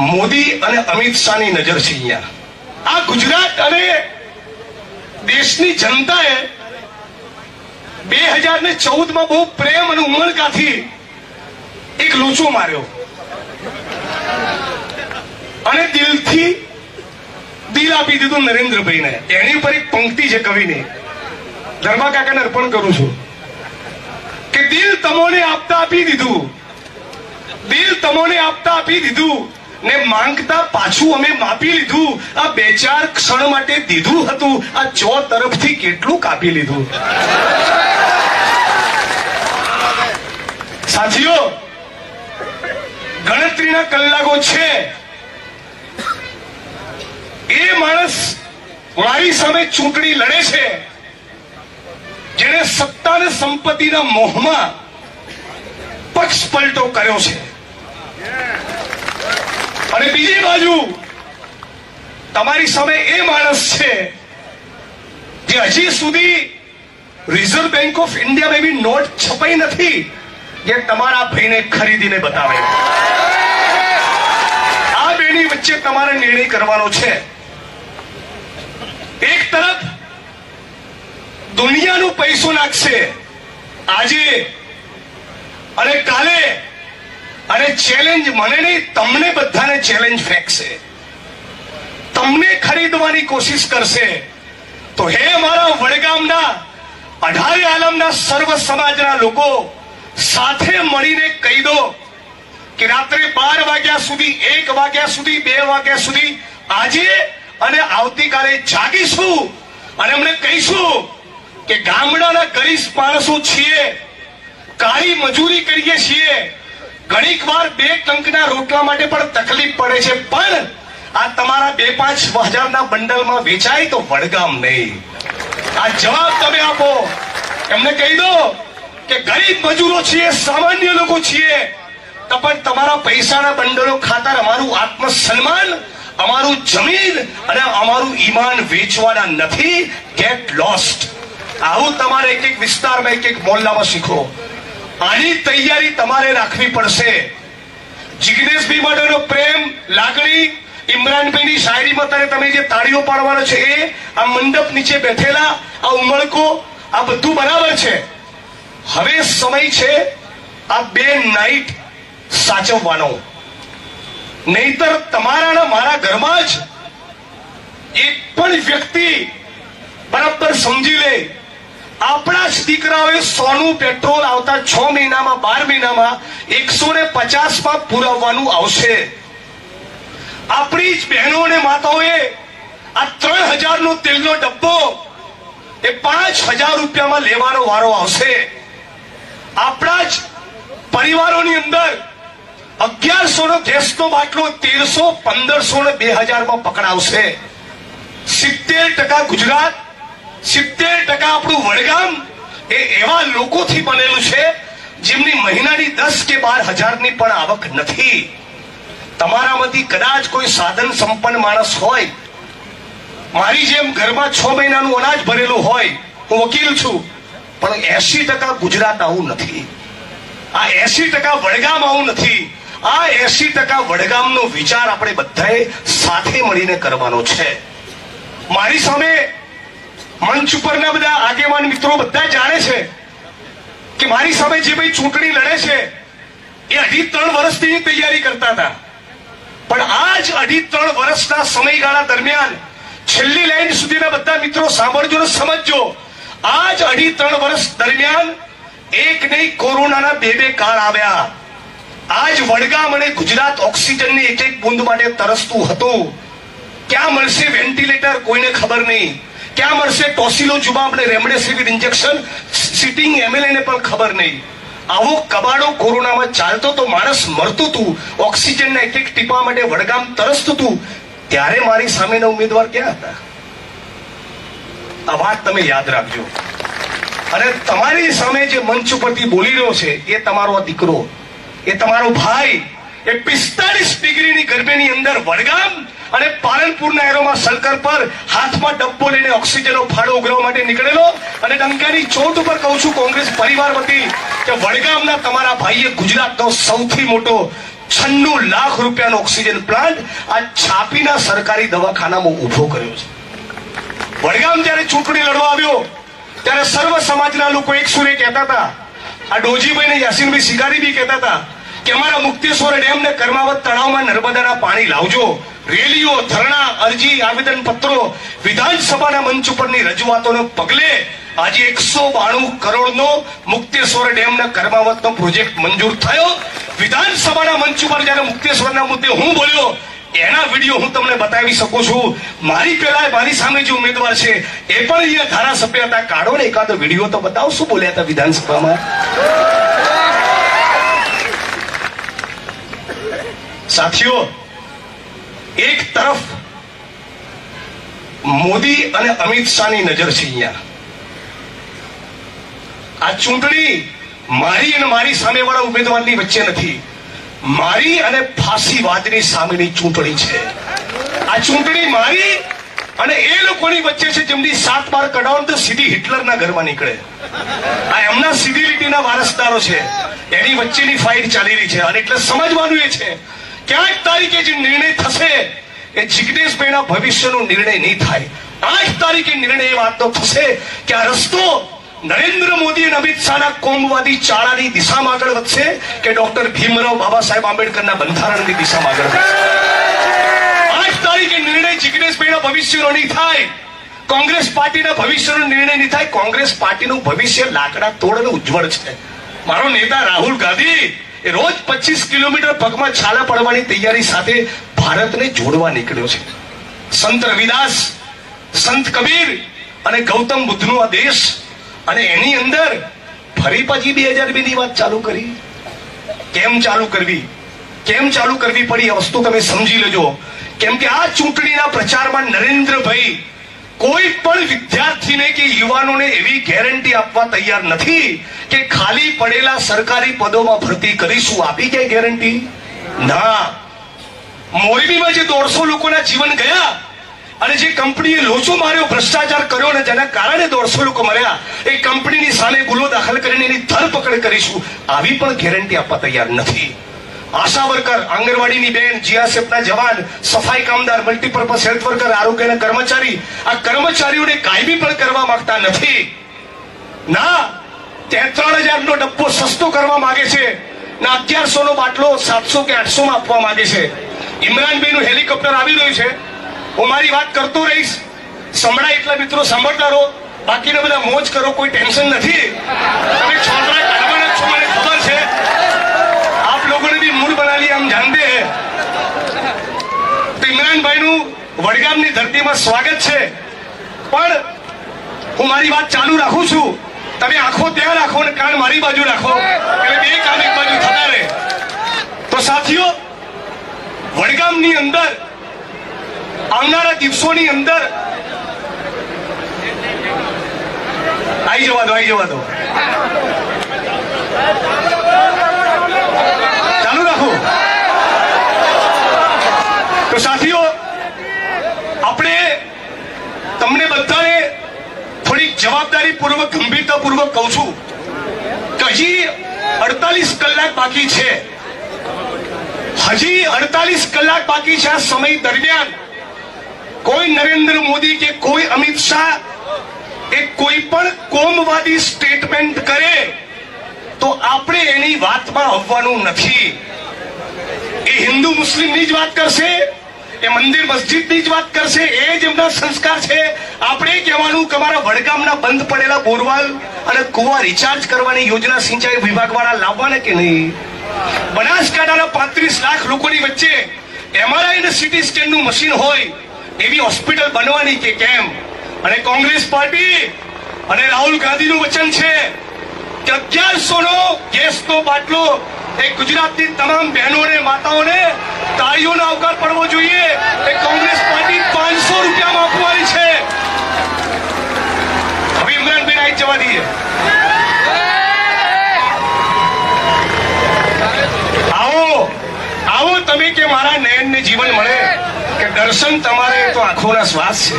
મોદી અને અમિત શાહની નજર છે અહીંયા. આ ગુજરાત અને દેશની જનતાએ બે હજાર ને ચૌદમાં બહુ પ્રેમ અને ઉમળકાથી એક લોચો માર્યો. અને દિલથી દિલ આપી દીધું નરેન્દ્રભાઈને. એની ઉપર એક પંક્તિ છે કવિની. ધર્મા કાકાને અર્પણ કરું છું. કે દિલ તમોને આપતા આપી દીધું. દિલ તમોને આપતા આપી દીધું. ને માંગતા પાછું અમે માપી લીધું. આ બે ચાર ક્ષણ માટે દીધું હતું. આ ચો તરફથી કેટલું કાપી લીધું. સાથીઓ, ગણતરીના કલાકો છે. એ માણસ મારી સામે ચૂંટણી લડે છે. જેણે સત્તા અને સંપત્તિના મોહમાં પક્ષ પલટો કર્યો છે. અને બીજી બાજુ તમારી સામે એ માણસ છે જે હજી સુધી રિઝર્વ બેંક ઓફ ઇન્ડિયા એવી નોટ છપાઈ નથી, જે તમારા ભાઈને ખરીદીને બતાવે આ બેની વચ્ચે તમારે નિર્ણય કરવાનો છે. એક તરફ દુનિયાનું પૈસો નાખશે. આજે અને કાલે અને ચેલેન્જ મને નહીં, તમને બધાને ચેલેન્જ ફેંકશે. તમને ખરીદવાની કોશિશ કરશે. તો હે મારા વડગામના, અઢારે આલમના સર્વ સમાજના લોકો, સાથે મળીને કહી દો કે રાત્રે બાર વાગ્યા સુધી, એક વાગ્યા સુધી, બે વાગ્યા સુધી આજે અને આવતીકાલે જાગીશું અને અમને કહીશું કે ગામડાના ગરીબ માણસો છીએ, કાળી મજૂરી કરીએ છીએ ઘણીક વાર બે ટંકના રોટલા માટે પણ તકલીફ પડે છે, પણ આ તમારા બે પાંચ હજારના બંડલમાં વેચાય તો વડગામ નહીં. આ જવાબ તમે આપો. એમને કહી દો કે ગરીબ મજૂરો છીએ, સામાન્ય લોકો છીએ, તો પણ તમારા પૈસાના બંડલો ખાતર અમારું આત્મસન્માન, અમારું જમીન અને અમારું ઈમાન વેચવાના નથી. ગેટ લોસ્ટ આવું તમારે એક એક વિસ્તારમાં એક એક મોલ્લામાં શીખો. આની તૈયારી તમારે રાખવી પડશે. જિગ્નેશભાઈ માટેનો પ્રેમ, લાગણી, ઇમરાનભાઈની શાયરીમાં ત્યારે તમે જે તાળીઓ પાડવાનો છે એ, આ મંડપ નીચે બેઠેલા, આ ઉમળકો, આ બધું બરાબર છે. હવે સમય છે આ બે નાઈટ સાચવવાનો. નહીતર તમારા મારા ઘરમાં જ એક પણ વ્યક્તિ બરાબર સમજી લે. આપણા જ દીકરાઓએ સોનું, પેટ્રોલ આવતા છ મહિનામાં, બાર મહિનામાં એકસો ને પચાસમાં પુરાવવાનું આવશે. આપણી જ બહેનો અને માતાઓએ આ ત્રણ હજારનો તેલનો ડબ્બો એ પાંચ હજાર રૂપિયામાં લેવાનો વારો આવશે. આપણા જ પરિવારોની અંદર અગિયારસો નો ગેસનો બાટલો તેરસો પંદરસો ને બે હજારમાં પકડાવશે. સિત્તેર ટકા ગુજરાત સિત્તેર ટકા આપણું વડગામ એ એવા લોકોથી બનેલું છે જેમની મહિનાની દસ કે બાર હજારની પણ આવક નથી. તમારામાંથી કદાચ કોઈ સાધન સંપન્ન માણસ હોય, મારી જેમ ઘરમાં છ મહિનાનું અનાજ ભરેલું હોય, હું વકીલ છું, પણ એસી ટકા ગુજરાત આવું નથી. આ એસી ટકા વડગામ આવું નથી. આ એસી ટકા વડગામનો વિચાર આપણે બધાએ સાથે મળીને કરવાનો છે. મારી સામે મંચ ઉપરના બધા આગેવાન મિત્રો બધા જાણે છે કે મારી સામે જે ભાઈ ચૂંટણી લડે છે, એ અઢી ત્રણ વર્ષથી તૈયારી કરતા હતા. પણ આજ અઢી ત્રણ વર્ષના સમયગાળા દરમિયાન છેલ્લી લાઈન સુધીના બધા મિત્રો સાંભળજો ને સમજજો, આજ અઢી ત્રણ વર્ષ દરમિયાન એક નહીં, કોરોનાના બે બે કાળ આવ્યા. આજ વડગામ અને ગુજરાત ઓક્સિજનની એક એક બૂંદ માટે તરસતું હતું. ક્યાં મળશે વેન્ટિલેટર કોઈને ખબર નહીં. ક્યાં મળશે? ટોસિલો જુબાબ અને રેમડેસિવિર ઇન્જેક્શન? સિટિંગ એમએલએને પણ ખબર નહીં. આવો કબાડો કોરોનામાં ચાલતો તો માણસ મરતું હતું ઓક્સિજનના એક એક ટીપા માટે વડગામ તરસતું હતું ત્યારે મારી સામેના ઉમેદવાર ક્યાં હતા? આ વાત તમે યાદ રાખજો. અને તમારી સામે જે મંચ ઉપરથી બોલી રહ્યો છે, એ તમારો દીકરો. એ તમારો ભાઈ. એ પિસ્તાલીસ ડિગ્રીની ગરબીની અંદર વડગામ અને પાલનપુરના એરોમાં સલકર પર હાથમાં ડબ્બો લઈને ઓક્સિજનનો ફાળો ઉઘરાવવા માટે નીકળેલો. અને ડંકાની ચોટ ઉપર કહું છું, કોંગ્રેસ પરિવાર વતી કે વડગામના તમારા ભાઈએ ગુજરાતનો સૌથી મોટો છન્નું લાખ રૂપિયાનો ઓક્સિજન પ્લાન્ટ આ છાપીના સરકારી દવાખાનામાં ઊભો કર્યો છે. વડગામ જ્યારે ચૂંટણી લડવા આવ્યો, ત્યારે સર્વ સમાજના લોકો એક સુરે કહેતા હતા. આ ડોજીભાઈ ને યાસીનભાઈ શિકારી બી કહેતા હતા કે અમારા મુક્તેશ્વર ડેમ ને કર્માવત તળાવમાં નર્મદાના પાણી લાવજો. રેલીઓ, ધરણા, અરજી આવેદન પત્રો વિધાનસભાના મંચ ઉપરની રજૂઆતોને પગલે આજે એકસો બાણું કરોડનો મુક્તેશ્વર ડેમના કર્માવતનો પ્રોજેક્ટ મંજૂર થયો. વિધાનસભાના મંચ ઉપર જ્યારે મુક્તેશ્વરના મુદ્દે હું બોલ્યો, એના વીડિયો હું તમને બતાવી શકું છું. મારી પેલા મારી સામે જે ઉમેદવાર છે, એ પણ અહીંયા ધારાસભ્ય હતા. કાઢો ને એકાદો વીડિયો તો બતાવો શું બોલ્યા હતા વિધાનસભામાં. સાથીઓ, એક તરફ મોદી અને અમિત શાહની નજર છે અહીંયા. આ ચૂંટણી મારી અને મારી સામેવાળા ઉમેદવારની વચ્ચે નથી. મારી અને ફાંસીવાદની સામેની ચૂંટણી છે. આ ચૂંટણી મારી અને એ લોકોની વચ્ચે છે જેમની સાત બાર કઢાવો તો સીધી હિટલરના ઘરમાં નીકળે. આ એમના સીધી લીટીના વારસદારો છે. એની વચ્ચેની ફાઇટ ચાલી રહી છે અને એટલે સમજવાનું એ છે ક્યાંક તારીખે જે નિર્ણય થશે, એ જિગ્નેશભાઈના ભવિષ્યનો નિર્ણય નહીં થાય. આઠ તારીખે નિર્ણય એ વાતનો થશે કે આ રસ્તો નરેન્દ્ર મોદી અને અમિત શાહના કોમવાદી ચાળાની દિશામાં આગળ વધશે કે ડોક્ટર ભીમરાવ બાબા સાહેબ આંબેડકરના બંધારણની દિશામાં આગળ વધશે. આઠ તારીખે નિર્ણય જિગ્નેશભાઈના ભવિષ્યનો નહીં થાય. કોંગ્રેસ પાર્ટીના ભવિષ્યનો નિર્ણય નહીં થાય. કોંગ્રેસ પાર્ટીનું ભવિષ્ય લાકડા તોડ અને ઉજ્જવળ છે. મારો નેતા રાહુલ ગાંધી રોજ પચીસ કિલોમીટર પગમાં છાલા પડવાની તૈયારી સાથે ભારતને જોડવા નીકળ્યો છે. સંત રવિદાસ, સંત કબીર અને ગૌતમ બુદ્ધનો આ દેશ અને એની અંદર ફરી પછી બે હજાર બે ની વાત ચાલુ કરી. કેમ ચાલુ કરવી? કેમ ચાલુ કરવી પડી આ વસ્તુ તમે સમજી લેજો. કેમ કે આ ચૂંટણીના પ્રચારમાં નરેન્દ્રભાઈ કોઈ પણ વિદ્યાર્થીને કે યુવાનોને એવી ગેરંટી આપવા તૈયાર નથી કે ખાલી પડેલા સરકારી પદોમાં ભરતી કરીશું. આપી કે ગેરંટી? ના. મોરબીમાં જે દોઢસો લોકોના જીવન ગયા અને જે કંપનીએ લોચો માર્યો, ભ્રષ્ટાચાર કર્યો ને જેના કારણે દોઢસો લોકો મર્યા, એ કંપનીની સામે ગુનો દાખલ કરીને એની ધરપકડ કરીશું. આવી પણ ગેરંટી આપવા તૈયાર નથી. આશા વર્કર, આંગણવાડીની બેન જીઆરએફના જવાન, સફાઈ કામદાર, મલ્ટીપર્પઝ હેલ્થ વર્કર આરોગ્યના કર્મચારી. આ કર્મચારીઓને કાયમી પણ કરવા માંગતા નથી. ના ત્રણ હજાર નો ડબ્બો સસ્તો કરવા માંગે છે ના અગિયારસો નો બાટલો સાતસો કે આઠસો માં આપવા માંગે છે. ઇમરાનભાઈ નું હેલિકોપ્ટર આવી રહ્યું છે. હું મારી વાત કરતો રહીશ. સંભળાય એટલા મિત્રો, સાંભળતા રહો. બાકીના બધા મોજ કરો, કોઈ ટેન્શન નથી. તમે છોકરા કાઢવાના છો મને ખબર જાંદે ઇમરાનભાઈ નું વડગામની ધરતીમાં સ્વાગત છે. પણ હું મારી વાત ચાલુ રાખું છું. તમે આંખો ત્યાં રાખો અને કાન મારી બાજુ રાખો. એટલે બે કાન એક બાજુ થતા રહે. તો સાથીઓ, વડગામની અંદર, આવનારા દિવસોની અંદર આવી જવા દો આવી જવા દો. પૂર્વક ગંભીરતા પૂર્વક કહું છું કે હજી અડતાલીસ કલાક બાકી છે. હજી અડતાલીસ કલાક બાકી છે આ સમય દરમિયાન. કોઈ નરેન્દ્ર મોદી કે કોઈ અમિત શાહ એ કોઈ પણ કોમવાદી સ્ટેટમેન્ટ કરે તો આપણે એની વાતમાં આવવાનું નથી. એ હિન્દુ મુસ્લિમની જ વાત કરશે, એ મંદિર મસ્જિદની જ વાત કરશે, એ જ એમના સંસ્કાર છે આપણે કહેવાનું કે અમારા વડગામના બંધ પડેલા બોરવાલ અને કુવા રિચાર્જ કરવાની યોજના સિંચાઈ વિભાગ વાળા લાવવાના કે નહીં? બનાસકાંઠાના પાંત્રીસ લાખ લોકોની વચ્ચે એમઆરઆઈ અને સિટી સ્કેનનું મશીન હોય એવી હોસ્પિટલ બનવાની કે કેમ? અને કોંગ્રેસ પાર્ટી અને રાહુલ ગાંધીનું વચન છે કે અગિયારસો નો ગેસનો બાટલો એ ગુજરાતની તમામ બહેનોને, માતાઓને તાળીઓનો આવકાર પડવો જોઈએ. એ કોંગ્રેસ પાર્ટી પાંચસો રૂપિયામાં આપવાની છે હવે ઇમરાનભાઈ આવી જવા દઈએ આવો આવો તમે કે મારા નયનને જીવન મળે કે દર્શન તમારે તો આંખોના શ્વાસ છે.